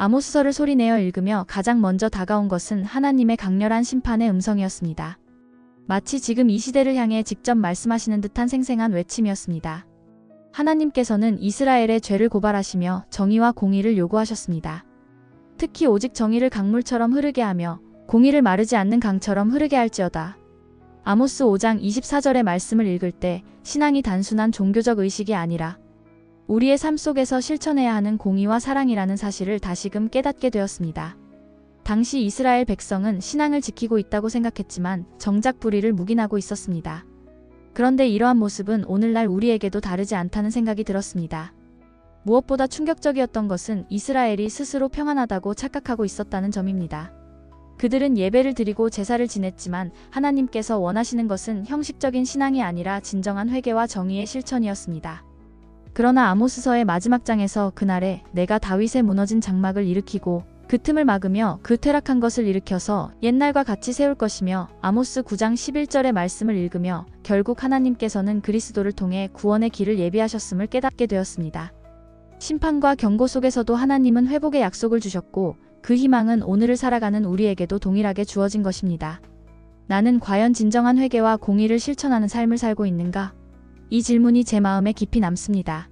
아모스서를 소리내어 읽으며 가장 먼저 다가온 것은 하나님의 강렬한 심판의 음성이었습니다. 마치 지금 이 시대를 향해 직접 말씀하시는 듯한 생생한 외침이었습니다. 하나님께서는 이스라엘의 죄를 고발하시며 정의와 공의를 요구하셨습니다. 특히 오직 정의를 강물처럼 흐르게 하며 공의를 마르지 않는 강처럼 흐르게 할지어다. 아모스 5장 24절의 말씀을 읽을 때 신앙이 단순한 종교적 의식이 아니라 우리의 삶 속에서 실천해야 하는 공의와 사랑이라는 사실을 다시금 깨닫게 되었습니다. 당시 이스라엘 백성은 신앙을 지키고 있다고 생각했지만 정작 불의를 묵인하고 있었습니다. 그런데 이러한 모습은 오늘날 우리에게도 다르지 않다는 생각이 들었습니다. 무엇보다 충격적이었던 것은 이스라엘이 스스로 평안하다고 착각하고 있었다는 점입니다. 그들은 예배를 드리고 제사를 지냈지만 하나님께서 원하시는 것은 형식적인 신앙이 아니라 진정한 회개와 정의의 실천이었습니다. 그러나 아모스서의 마지막 장에서 그날에 내가 다윗의 무너진 장막을 일으키고 그 틈을 막으며 그 퇴락한 것을 일으켜서 옛날과 같이 세울 것이며 아모스 9장 11절의 말씀을 읽으며 결국 하나님께서는 그리스도를 통해 구원의 길을 예비하셨음을 깨닫게 되었습니다. 심판과 경고 속에서도 하나님은 회복의 약속을 주셨고 그 희망은 오늘을 살아가는 우리에게도 동일하게 주어진 것입니다. 나는 과연 진정한 회개와 공의를 실천하는 삶을 살고 있는가? 이 질문이 제 마음에 깊이 남습니다.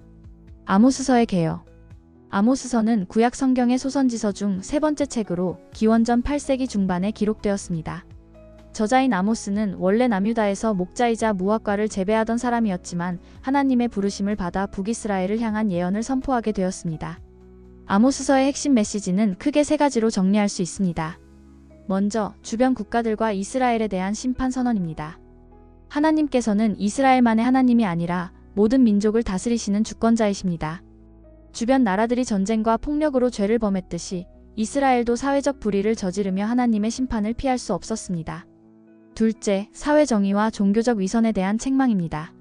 아모스서의 개요. 아모스서는 구약 성경의 소선지서 중 세 번째 책으로 기원전 8세기 중반에 기록되었습니다. 저자인 아모스는 원래 남유다에서 목자이자 무화과를 재배하던 사람이었지만 하나님의 부르심을 받아 북이스라엘을 향한 예언을 선포하게 되었습니다. 아모스서의 핵심 메시지는 크게 세 가지로 정리할 수 있습니다. 먼저 주변 국가들과 이스라엘에 대한 심판 선언입니다. 하나님께서는 이스라엘만의 하나님이 아니라 모든 민족을 다스리시는 주권자이십니다. 주변 나라들이 전쟁과 폭력으로 죄를 범했듯이 이스라엘도 사회적 불의를 저지르며 하나님의 심판을 피할 수 없었습니다. 둘째, 사회 정의와 종교적 위선에 대한 책망입니다.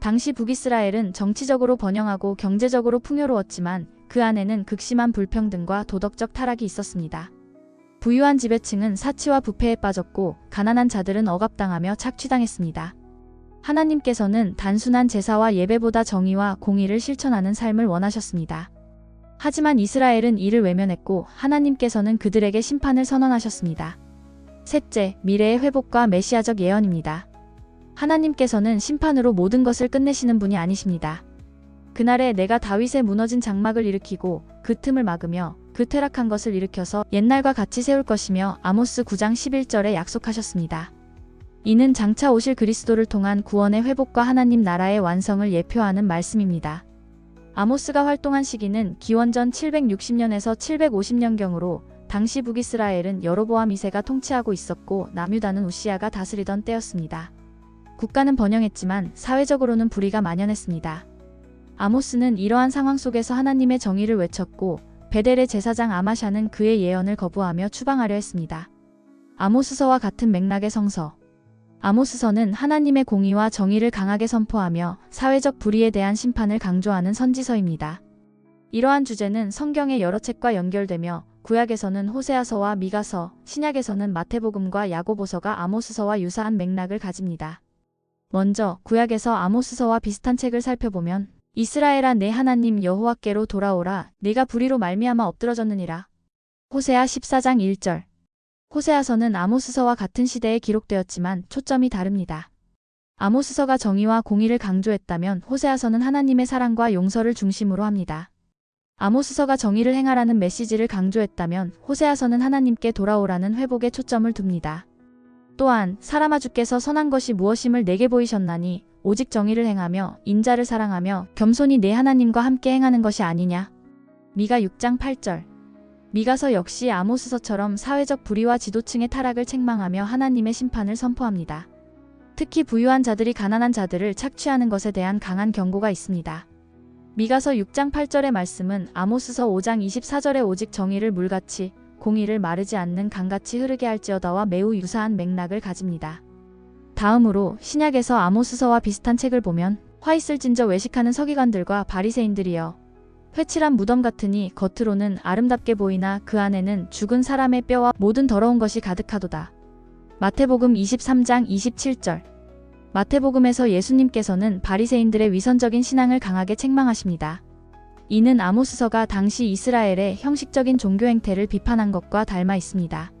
당시 북이스라엘은 정치적으로 번영하고 경제적으로 풍요로웠지만 그 안에는 극심한 불평등과 도덕적 타락이 있었습니다. 부유한 지배층은 사치와 부패에 빠졌고 가난한 자들은 억압당하며 착취당했습니다. 하나님께서는 단순한 제사와 예배보다 정의와 공의를 실천하는 삶을 원하셨습니다. 하지만 이스라엘은 이를 외면했고 하나님께서는 그들에게 심판을 선언하셨습니다. 셋째, 미래의 회복과 메시아적 예언입니다. 하나님께서는 심판으로 모든 것을 끝내시는 분이 아니십니다. 그날에 내가 다윗의 무너진 장막을 일으키고 그 틈을 막으며 그 퇴락한 것을 일으켜서 옛날과 같이 세울 것이며 아모스 9장 11절에 약속하셨습니다. 이는 장차 오실 그리스도를 통한 구원의 회복과 하나님 나라의 완성을 예표하는 말씀입니다. 아모스가 활동한 시기는 기원전 760년에서 750년경으로 당시 북이스라엘은 여로보암 2세가 통치하고 있었고 남유다는 우시아가 다스리던 때였습니다. 국가는 번영했지만 사회적으로는 불의가 만연했습니다. 아모스는 이러한 상황 속에서 하나님의 정의를 외쳤고 베델의 제사장 아마샤는 그의 예언을 거부하며 추방하려 했습니다. 아모스서와 같은 맥락의 성서. 아모스서는 하나님의 공의와 정의를 강하게 선포하며 사회적 불의에 대한 심판을 강조하는 선지서입니다. 이러한 주제는 성경의 여러 책과 연결되며 구약에서는 호세아서와 미가서, 신약에서는 마태복음과 야고보서가 아모스서와 유사한 맥락을 가집니다. 먼저 구약에서 아모스서와 비슷한 책을 살펴보면 이스라엘아 내 하나님 여호와께로 돌아오라 네가 불의로 말미암아 엎드러졌느니라. 호세아 14장 1절 호세아서는 아모스서와 같은 시대에 기록되었지만 초점이 다릅니다. 아모스서가 정의와 공의를 강조했다면 호세아서는 하나님의 사랑과 용서를 중심으로 합니다. 아모스서가 정의를 행하라는 메시지를 강조했다면 호세아서는 하나님께 돌아오라는 회복에 초점을 둡니다. 또한 사람아 주께서 선한 것이 무엇임을 내게 보이셨나니 오직 정의를 행하며 인자를 사랑하며 겸손히 내 하나님과 함께 행하는 것이 아니냐. 미가 6장 8절 미가서 역시 아모스서처럼 사회적 불의와 지도층의 타락을 책망하며 하나님의 심판을 선포합니다. 특히 부유한 자들이 가난한 자들을 착취하는 것에 대한 강한 경고가 있습니다. 미가서 6장 8절의 말씀은 아모스서 5장 24절의 오직 정의를 물같이 공의를 마르지 않는 강같이 흐르게 할지어다와 매우 유사한 맥락을 가집니다. 다음으로 신약에서 아모스서와 비슷한 책을 보면 화 있을 진저 외식하는 서기관들과 바리새인들이여 회칠한 무덤 같으니 겉으로는 아름답게 보이나 그 안에는 죽은 사람의 뼈와 모든 더러운 것이 가득하도다. 마태복음 23장 27절 마태복음에서 예수님께서는 바리새인들의 위선적인 신앙을 강하게 책망하십니다. 이는 아모스서가 당시 이스라엘의 형식적인 종교 행태를 비판한 것과 닮아 있습니다.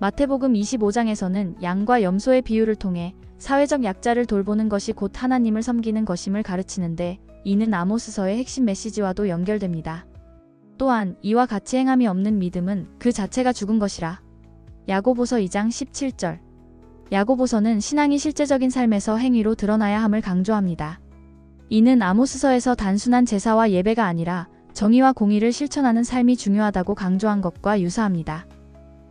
마태복음 25장에서는 양과 염소의 비유를 통해 사회적 약자를 돌보는 것이 곧 하나님을 섬기는 것임을 가르치는데 이는 아모스서의 핵심 메시지와도 연결됩니다. 또한 이와 같이 행함이 없는 믿음은 그 자체가 죽은 것이라. 야고보서 2장 17절. 야고보서는 신앙이 실제적인 삶에서 행위로 드러나야 함을 강조합니다. 이는 아모스서에서 단순한 제사와 예배가 아니라 정의와 공의를 실천하는 삶이 중요하다고 강조한 것과 유사합니다.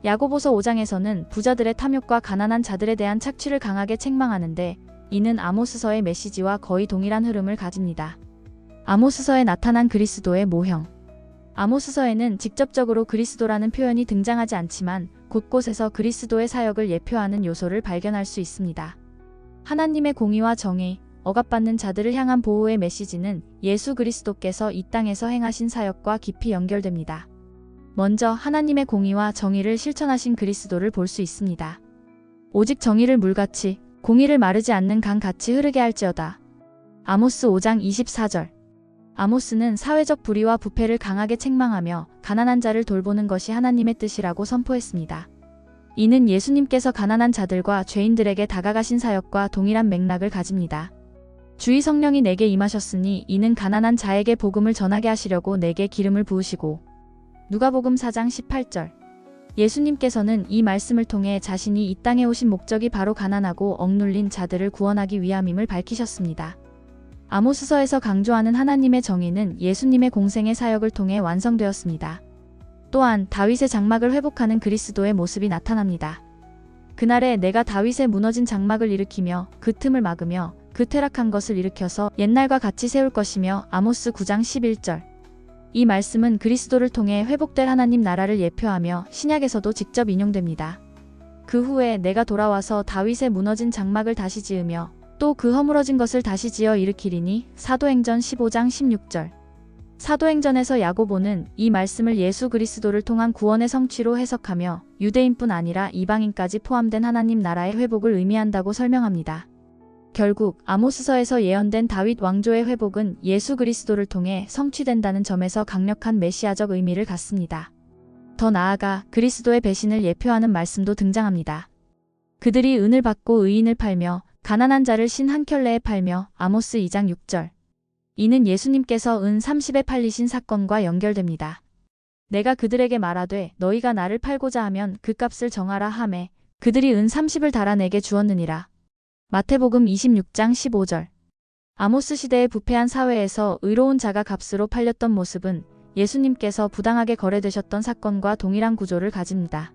야고보서 5장에서는 부자들의 탐욕과 가난한 자들에 대한 착취를 강하게 책망하는데 이는 아모스서의 메시지와 거의 동일한 흐름을 가집니다. 아모스서에 나타난 그리스도의 모형. 아모스서에는 직접적으로 그리스도라는 표현이 등장하지 않지만 곳곳에서 그리스도의 사역을 예표하는 요소를 발견할 수 있습니다. 하나님의 공의와 정의, 억압받는 자들을 향한 보호의 메시지는 예수 그리스도께서 이 땅에서 행하신 사역과 깊이 연결됩니다. 먼저 하나님의 공의와 정의를 실천하신 그리스도를 볼 수 있습니다. 오직 정의를 물같이 공의를 마르지 않는 강같이 흐르게 할지어다. 아모스 5장 24절 아모스는 사회적 불의와 부패를 강하게 책망하며 가난한 자를 돌보는 것이 하나님의 뜻이라고 선포했습니다. 이는 예수님께서 가난한 자들과 죄인들에게 다가가신 사역과 동일한 맥락을 가집니다. 주의 성령이 내게 임하셨으니 이는 가난한 자에게 복음을 전하게 하시려고 내게 기름을 부으시고 누가복음 4장 18절 예수님께서는 이 말씀을 통해 자신이 이 땅에 오신 목적이 바로 가난하고 억눌린 자들을 구원하기 위함임을 밝히셨습니다. 아모스서에서 강조하는 하나님의 정의는 예수님의 공생의 사역을 통해 완성되었습니다. 또한 다윗의 장막을 회복하는 그리스도의 모습이 나타납니다. 그날에 내가 다윗의 무너진 장막을 일으키며 그 틈을 막으며 그 퇴락한 것을 일으켜서 옛날과 같이 세울 것이며 아모스 9장 11절 이 말씀은 그리스도를 통해 회복될 하나님 나라를 예표하며 신약에서도 직접 인용됩니다. 그 후에 내가 돌아와서 다윗의 무너진 장막을 다시 지으며 또 그 허물어진 것을 다시 지어 일으키리니 사도행전 15장 16절 사도행전에서 야고보는 이 말씀을 예수 그리스도를 통한 구원의 성취로 해석하며 유대인뿐 아니라 이방인까지 포함된 하나님 나라의 회복을 의미한다고 설명합니다. 결국 아모스서에서 예언된 다윗 왕조의 회복은 예수 그리스도를 통해 성취된다는 점에서 강력한 메시아적 의미를 갖습니다. 더 나아가 그리스도의 배신을 예표하는 말씀도 등장합니다. 그들이 은을 받고 의인을 팔며 가난한 자를 신 한 켤레에 팔며 아모스 2장 6절 이는 예수님께서 은 30에 팔리신 사건과 연결됩니다. 내가 그들에게 말하되 너희가 나를 팔고자 하면 그 값을 정하라 하매 그들이 은 30을 달아 내게 주었느니라. 마태복음 26장 15절 아모스 시대의 부패한 사회에서 의로운 자가 값으로 팔렸던 모습은 예수님께서 부당하게 거래되셨던 사건과 동일한 구조를 가집니다.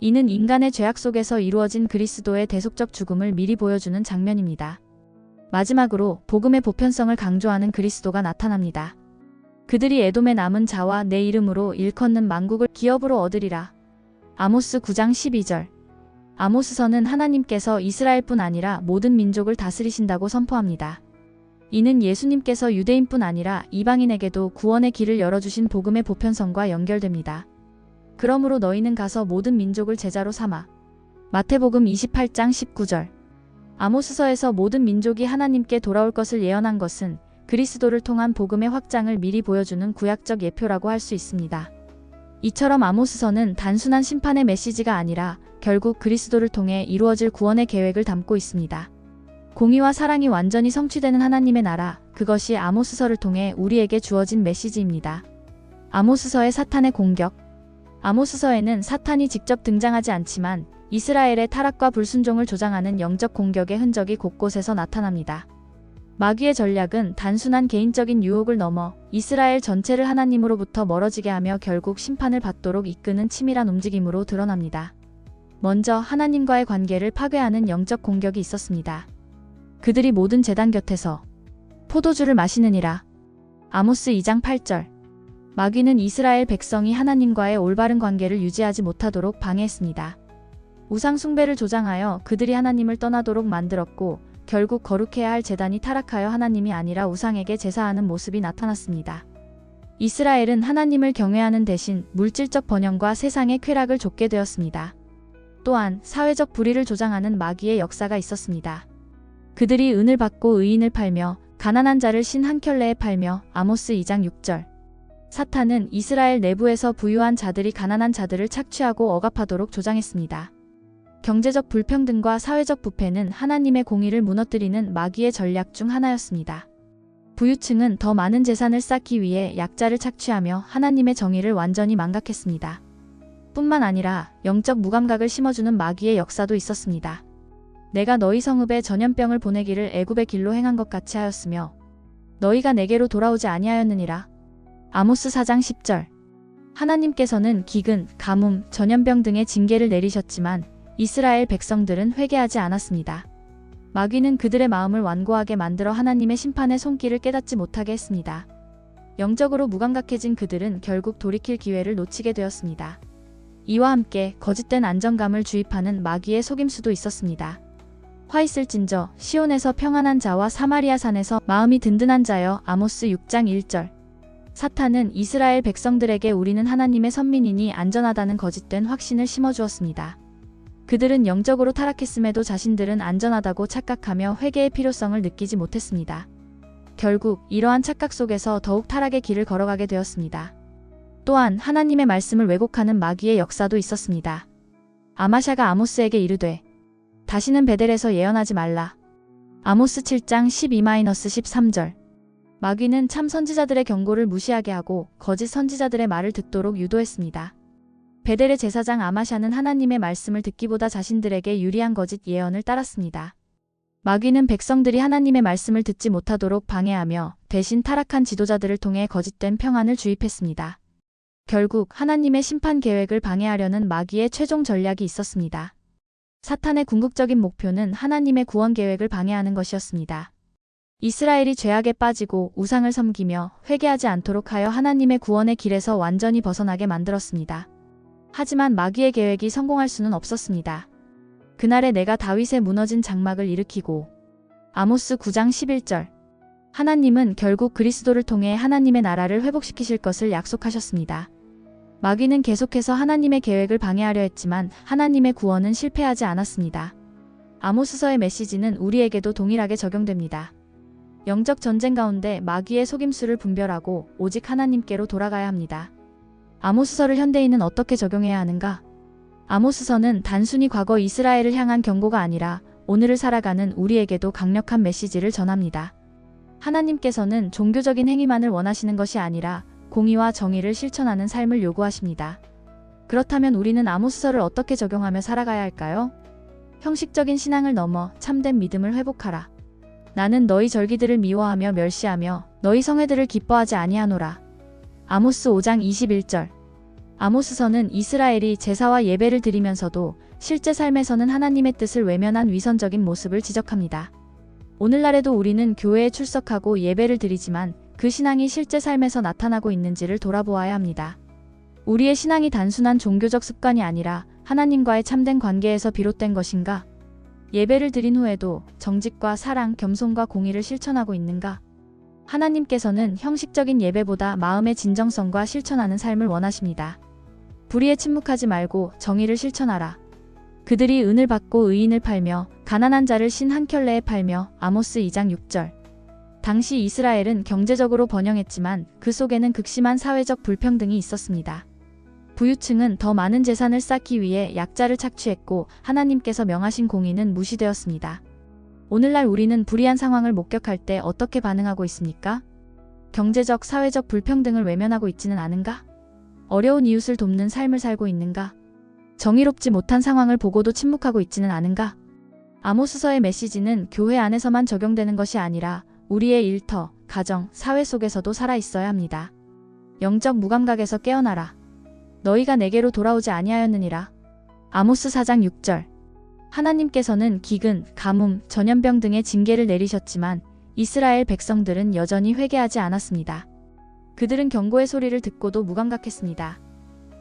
이는 인간의 죄악 속에서 이루어진 그리스도의 대속적 죽음을 미리 보여주는 장면입니다. 마지막으로 복음의 보편성을 강조하는 그리스도가 나타납니다. 그들이 에돔의 남은 자와 내 이름으로 일컫는 만국을 기업으로 얻으리라. 아모스 9장 12절 아모스서는 하나님께서 이스라엘뿐 아니라 모든 민족을 다스리신다고 선포합니다. 이는 예수님께서 유대인뿐 아니라 이방인에게도 구원의 길을 열어주신 복음의 보편성과 연결됩니다. 그러므로 너희는 가서 모든 민족을 제자로 삼아. 마태복음 28장 19절. 아모스서에서 모든 민족이 하나님께 돌아올 것을 예언한 것은 그리스도를 통한 복음의 확장을 미리 보여주는 구약적 예표라고 할 수 있습니다. 이처럼 아모스서는 단순한 심판의 메시지가 아니라 결국 그리스도를 통해 이루어질 구원의 계획을 담고 있습니다. 공의와 사랑이 완전히 성취되는 하나님의 나라, 그것이 아모스서를 통해 우리에게 주어진 메시지입니다. 아모스서의 사탄의 공격 아모스서에는 사탄이 직접 등장하지 않지만 이스라엘의 타락과 불순종을 조장하는 영적 공격의 흔적이 곳곳에서 나타납니다. 마귀의 전략은 단순한 개인적인 유혹을 넘어 이스라엘 전체를 하나님으로부터 멀어지게 하며 결국 심판을 받도록 이끄는 치밀한 움직임으로 드러납니다. 먼저 하나님과의 관계를 파괴하는 영적 공격이 있었습니다. 그들이 모든 재단 곁에서 포도주를 마시느니라. 아모스 2장 8절. 마귀는 이스라엘 백성이 하나님과의 올바른 관계를 유지하지 못하도록 방해했습니다. 우상 숭배를 조장하여 그들이 하나님을 떠나도록 만들었고 결국 거룩해야 할 재단이 타락하여 하나님이 아니라 우상에게 제사하는 모습이 나타났습니다. 이스라엘은 하나님을 경외하는 대신 물질적 번영과 세상의 쾌락을 좇게 되었습니다. 또한 사회적 불의를 조장하는 마귀의 역사가 있었습니다. 그들이 은을 받고 의인을 팔며 가난한 자를 신 한 켤레에 팔며 아모스 2장 6절. 사탄은 이스라엘 내부에서 부유한 자들이 가난한 자들을 착취하고 억압하도록 조장했습니다. 경제적 불평등과 사회적 부패는 하나님의 공의를 무너뜨리는 마귀의 전략 중 하나였습니다. 부유층은 더 많은 재산을 쌓기 위해 약자를 착취하며 하나님의 정의를 완전히 망각했습니다. 뿐만 아니라 영적 무감각을 심어주는 마귀의 역사도 있었습니다. 내가 너희 성읍에 전염병을 보내기를 애굽의 길로 행한 것 같이 하였으며 너희가 내게로 돌아오지 아니하였느니라. 아모스 4장 10절 하나님께서는 기근, 가뭄, 전염병 등의 징계를 내리셨지만 이스라엘 백성들은 회개하지 않았습니다. 마귀는 그들의 마음을 완고하게 만들어 하나님의 심판의 손길을 깨닫지 못하게 했습니다. 영적으로 무감각해진 그들은 결국 돌이킬 기회를 놓치게 되었습니다. 이와 함께 거짓된 안정감을 주입하는 마귀의 속임수도 있었습니다. 화 있을진저 시온에서 평안한 자와 사마리아 산에서 마음이 든든한 자여 아모스 6장 1절 사탄은 이스라엘 백성들에게 우리는 하나님의 선민이니 안전하다는 거짓된 확신을 심어주었습니다. 그들은 영적으로 타락했음에도 자신들은 안전하다고 착각하며 회개의 필요성을 느끼지 못했습니다. 결국 이러한 착각 속에서 더욱 타락의 길을 걸어가게 되었습니다. 또한 하나님의 말씀을 왜곡하는 마귀의 역사도 있었습니다. 아마샤가 아모스에게 이르되 다시는 베델에서 예언하지 말라. 아모스 7장 12-13절 마귀는 참 선지자들의 경고를 무시하게 하고 거짓 선지자들의 말을 듣도록 유도했습니다. 베델의 제사장 아마샤는 하나님의 말씀을 듣기보다 자신들에게 유리한 거짓 예언을 따랐습니다. 마귀는 백성들이 하나님의 말씀을 듣지 못하도록 방해하며 대신 타락한 지도자들을 통해 거짓된 평안을 주입했습니다. 결국 하나님의 심판 계획을 방해하려는 마귀의 최종 전략이 있었습니다. 사탄의 궁극적인 목표는 하나님의 구원 계획을 방해하는 것이었습니다. 이스라엘이 죄악에 빠지고 우상을 섬기며 회개하지 않도록 하여 하나님의 구원의 길에서 완전히 벗어나게 만들었습니다. 하지만 마귀의 계획이 성공할 수는 없었습니다. 그날에 내가 다윗의 무너진 장막을 일으키고 아모스 9장 11절 하나님은 결국 그리스도를 통해 하나님의 나라를 회복시키실 것을 약속하셨습니다. 마귀는 계속해서 하나님의 계획을 방해하려 했지만 하나님의 구원은 실패하지 않았습니다. 아모스서의 메시지는 우리에게도 동일하게 적용됩니다. 영적 전쟁 가운데 마귀의 속임수를 분별하고 오직 하나님께로 돌아가야 합니다. 아모스서를 현대인은 어떻게 적용해야 하는가? 아모스서는 단순히 과거 이스라엘을 향한 경고가 아니라 오늘을 살아가는 우리에게도 강력한 메시지를 전합니다. 하나님께서는 종교적인 행위만을 원하시는 것이 아니라 공의와 정의를 실천하는 삶을 요구하십니다. 그렇다면 우리는 아모스서를 어떻게 적용하며 살아가야 할까요? 형식적인 신앙을 넘어 참된 믿음을 회복하라. 나는 너희 절기들을 미워하며 멸시하며 너희 성회들을 기뻐하지 아니하노라. 아모스 5장 21절 아모스서는 이스라엘이 제사와 예배를 드리면서도 실제 삶에서는 하나님의 뜻을 외면한 위선적인 모습을 지적합니다. 오늘날에도 우리는 교회에 출석하고 예배를 드리지만 그 신앙이 실제 삶에서 나타나고 있는지를 돌아보아야 합니다. 우리의 신앙이 단순한 종교적 습관이 아니라 하나님과의 참된 관계에서 비롯된 것인가? 예배를 드린 후에도 정직과 사랑, 겸손과 공의를 실천하고 있는가? 하나님께서는 형식적인 예배보다 마음의 진정성과 실천하는 삶을 원하십니다. 불의에 침묵하지 말고 정의를 실천하라. 그들이 은을 받고 의인을 팔며 가난한 자를 신 한 켤레에 팔며 아모스 2장 6절. 당시 이스라엘은 경제적으로 번영했지만 그 속에는 극심한 사회적 불평등이 있었습니다. 부유층은 더 많은 재산을 쌓기 위해 약자를 착취했고 하나님께서 명하신 공의는 무시되었습니다. 오늘날 우리는 불이한 상황을 목격할 때 어떻게 반응하고 있습니까? 경제적, 사회적 불평등을 외면하고 있지는 않은가? 어려운 이웃을 돕는 삶을 살고 있는가? 정의롭지 못한 상황을 보고도 침묵하고 있지는 않은가? 아모스서의 메시지는 교회 안에서만 적용되는 것이 아니라 우리의 일터, 가정, 사회 속에서도 살아 있어야 합니다. 영적 무감각에서 깨어나라. 너희가 내게로 돌아오지 아니하였느니라. 아모스 4장 6절. 하나님께서는 기근, 가뭄, 전염병 등의 징계를 내리셨지만 이스라엘 백성들은 여전히 회개하지 않았습니다. 그들은 경고의 소리를 듣고도 무감각했습니다.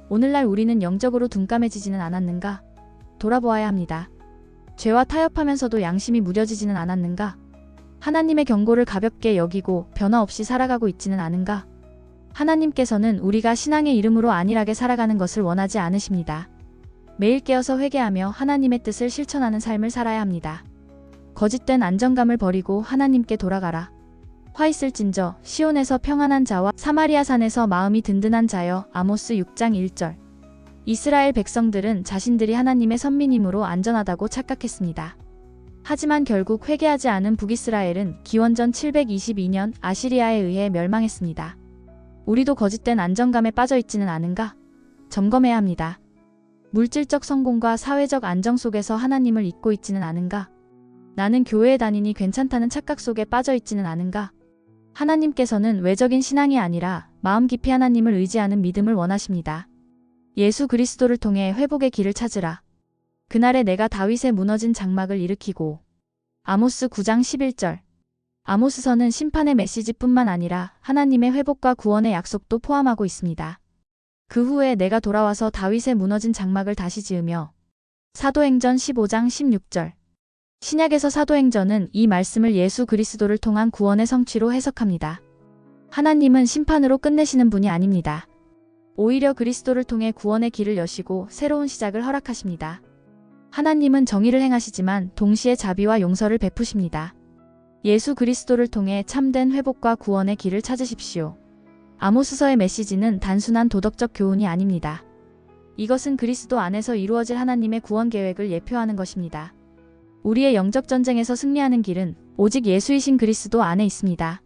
오늘날 우리는 영적으로 둔감해지지는 않았는가? 돌아보아야 합니다. 죄와 타협하면서도 양심이 무뎌지지는 않았는가? 하나님의 경고를 가볍게 여기고 변화 없이 살아가고 있지는 않은가? 하나님께서는 우리가 신앙의 이름으로 안일하게 살아가는 것을 원하지 않으십니다. 매일 깨어서 회개하며 하나님의 뜻을 실천하는 삶을 살아야 합니다. 거짓된 안정감을 버리고 하나님께 돌아가라. 화 있을진저 시온에서 평안한 자와 사마리아 산에서 마음이 든든한 자여 아모스 6장 1절 이스라엘 백성들은 자신들이 하나님의 선민임으로 안전하다고 착각했습니다. 하지만 결국 회개하지 않은 북이스라엘은 기원전 722년 아시리아에 의해 멸망했습니다. 우리도 거짓된 안정감에 빠져 있지는 않은가? 점검해야 합니다. 물질적 성공과 사회적 안정 속에서 하나님을 잊고 있지는 않은가? 나는 교회에 다니니 괜찮다는 착각 속에 빠져 있지는 않은가? 하나님께서는 외적인 신앙이 아니라 마음 깊이 하나님을 의지하는 믿음을 원하십니다. 예수 그리스도를 통해 회복의 길을 찾으라. 그날에 내가 다윗의 무너진 장막을 일으키고 아모스 9장 11절 아모스서는 심판의 메시지뿐만 아니라 하나님의 회복과 구원의 약속도 포함하고 있습니다. 그 후에 내가 돌아와서 다윗의 무너진 장막을 다시 지으며 사도행전 15장 16절 신약에서 사도행전은 이 말씀을 예수 그리스도를 통한 구원의 성취로 해석합니다. 하나님은 심판으로 끝내시는 분이 아닙니다. 오히려 그리스도를 통해 구원의 길을 여시고 새로운 시작을 허락하십니다. 하나님은 정의를 행하시지만 동시에 자비와 용서를 베푸십니다. 예수 그리스도를 통해 참된 회복과 구원의 길을 찾으십시오. 아모스서의 메시지는 단순한 도덕적 교훈이 아닙니다. 이것은 그리스도 안에서 이루어질 하나님의 구원 계획을 예표하는 것입니다. 우리의 영적 전쟁에서 승리하는 길은 오직 예수이신 그리스도 안에 있습니다.